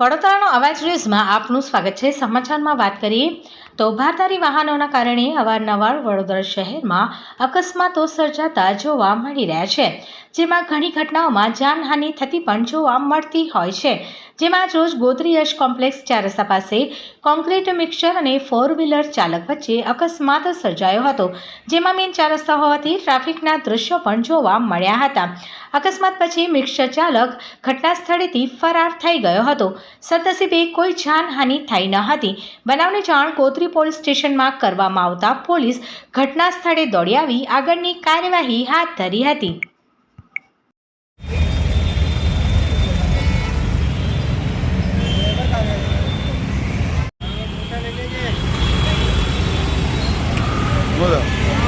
વડોદરાનો અવાજ ન્યૂઝમાં આપનું સ્વાગત છે. સમાચારમાં વાત કરીએ તો ભારદારી વાહનોના કારણે અવારનવાર વડોદરા શહેરમાં અકસ્માતો સર્જાતા જોવા મળી રહ્યા છે. જેમાં ઘણી ઘટનાઓમાં જાનહાનિ થતી પણ જોવા મળતી હોય છે. જેમાં રોજ ગોત્રી યશ કોમ્પ્લેક્સ ચાર રસ્તા પાસે કોન્ક્રીટ મિક્સર અને ફોર વ્હીલર ચાલક વચ્ચે અકસ્માત સર્જાયો હતો. જેમાં મેન ચાર રસ્તા હોવાથી ટ્રાફિકના દૃશ્યો પણ જોવા મળ્યા હતા. અકસ્માત પછી મિક્સર ચાલક ઘટના સ્થળેથી ફરાર થઈ ગયો હતો. સદનસીબે કોઈ જાનહાનિ થઈ ન હતી. બનાવની જાણ કોતરી પોલીસ સ્ટેશનમાં કરવામાં આવતા પોલીસ ઘટના સ્થળે દોડી આવી. આગળની કાર્યવાહી હાથ ધરી હતી. বুঝলো